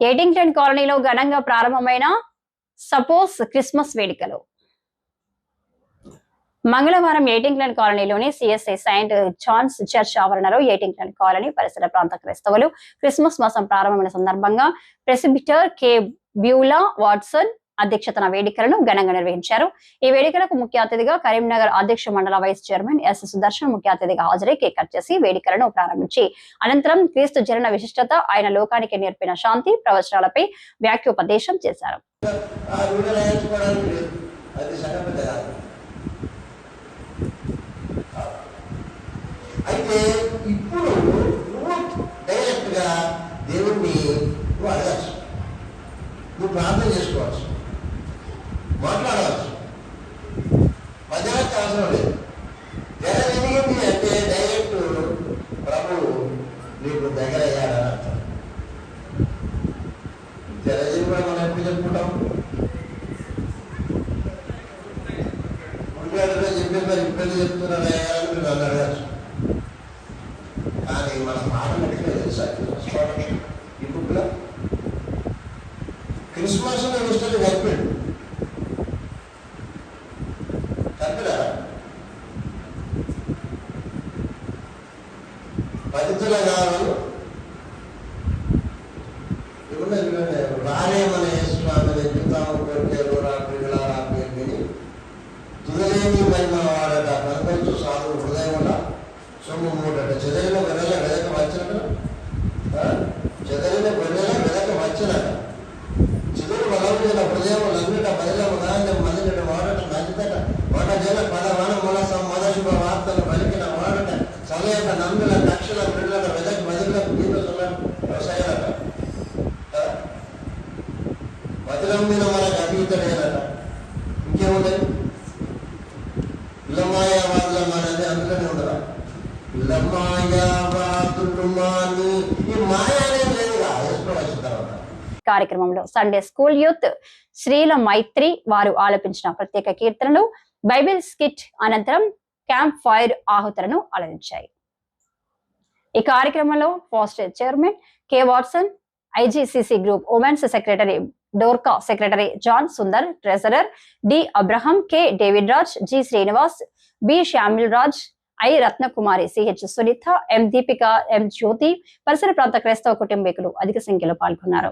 ఎయిటింగ్టన్ కాలనీలో ఘనంగా ప్రారంభమైన సపోజ్ క్రిస్మస్ వేడుకలు. మంగళవారం ఎయిటింగ్టన్ కాలనీలోని సిఎస్ఐ సెయింట్ జాన్స్ చర్చ్ ఆవరణలో ఎయిటింగ్టన్ కాలనీ పరిసర ప్రాంత క్రైస్తవులు క్రిస్మస్ మాసం ప్రారంభమైన సందర్భంగా ప్రెసిబిటర్ కే. బ్యూలా వాట్సన్ అధ్యక్షతన వేడుకలను ఘనంగా నిర్వహించారు. ఈ వేడుకలకు ముఖ్య అతిథిగా కరీంనగర్ అధ్యక్ష మండల వైస్ చైర్మన్ ఎస్ సుదర్శన్ ముఖ్య అతిథిగా హాజరై కేక్ కట్ చేసి వేడుకలను ప్రారంభించి అనంతరం క్రీస్తు జనన విశిష్టత ఆయన లోకానికి నేర్పిన శాంతి ప్రవచనాలపై వ్యాఖ్యోపదేశం చేశారు. అయితే ఇప్పుడు నువ్వు దేవుణ్ణి నువ్వు అడగచ్చు. నువ్వు ప్రార్థన చేసుకోవచ్చు. మాట్లాడవచ్చు. మధ్యవర్తి అవసరం లేదు. జనం అంటే డైరెక్ట్ ప్రభు నీకు దగ్గర అయ్యాడని అర్థం. జలజీవి కూడా మనం ఎప్పుడు చెప్పుకుంటాం? ముందుగా చెప్పే మరి ఇబ్బంది చెప్తున్నారా అని మీరు నన్ను అడగచ్చు. కానీ మన పాఠం ఎట్లా తెలుసా? ఈ బుక్లో క్రిస్మస్ వస్తుంది పదితుల గారు రాలేమనే స్వామి ఎక్కుతాము కోరికలు రాత్రిಗಳ రాత్రి తుదలేని మహిమ వాడట కనపరచు సాధు హృదయం సొమ్ము మూడట చెదరిన గొర్రెల వెదక వచ్చినట. చెదరిన గొర్రెల వెదక వచ్చినట. చెదురు బలమైన హృదయం సమయక నందుల దక్షిణ పిల్లల వెదక బదిల గీత వ్యవసాయట మధురమ్మిన వాళ్ళకి అతీతమేనట. ఇంకేముంటాయి ఇల్లమాయావాదుల మనది అందులోనే ఉండరా? ఇల్లమాయావాదులు మాని ఈ మాయ అనేది లేదుగా వచ్చిన తర్వాత. కార్యక్రమంలో సండే స్కూల్ యూత్ శ్రీల మైత్రి వారు ఆలపించిన ప్రత్యేక కీర్తనలు బైబిల్ స్కిట్ అనంతరం క్యాంప్ ఫైర్ ఆహుతులను అలరించాయి. ఈ కార్యక్రమంలో pastor chairman K Watson IGCC group women's secretary Dorcas secretary John Sundar treasurer D Abraham K David Raj G Srinivas B Shyamil Raj I Ratnakumari CH Sunitha M Deepika M Jyothi పరిసర ప్రాంత క్రైస్తవ కుటుంబీకులు అధిక సంఖ్యలో పాల్గొన్నారు.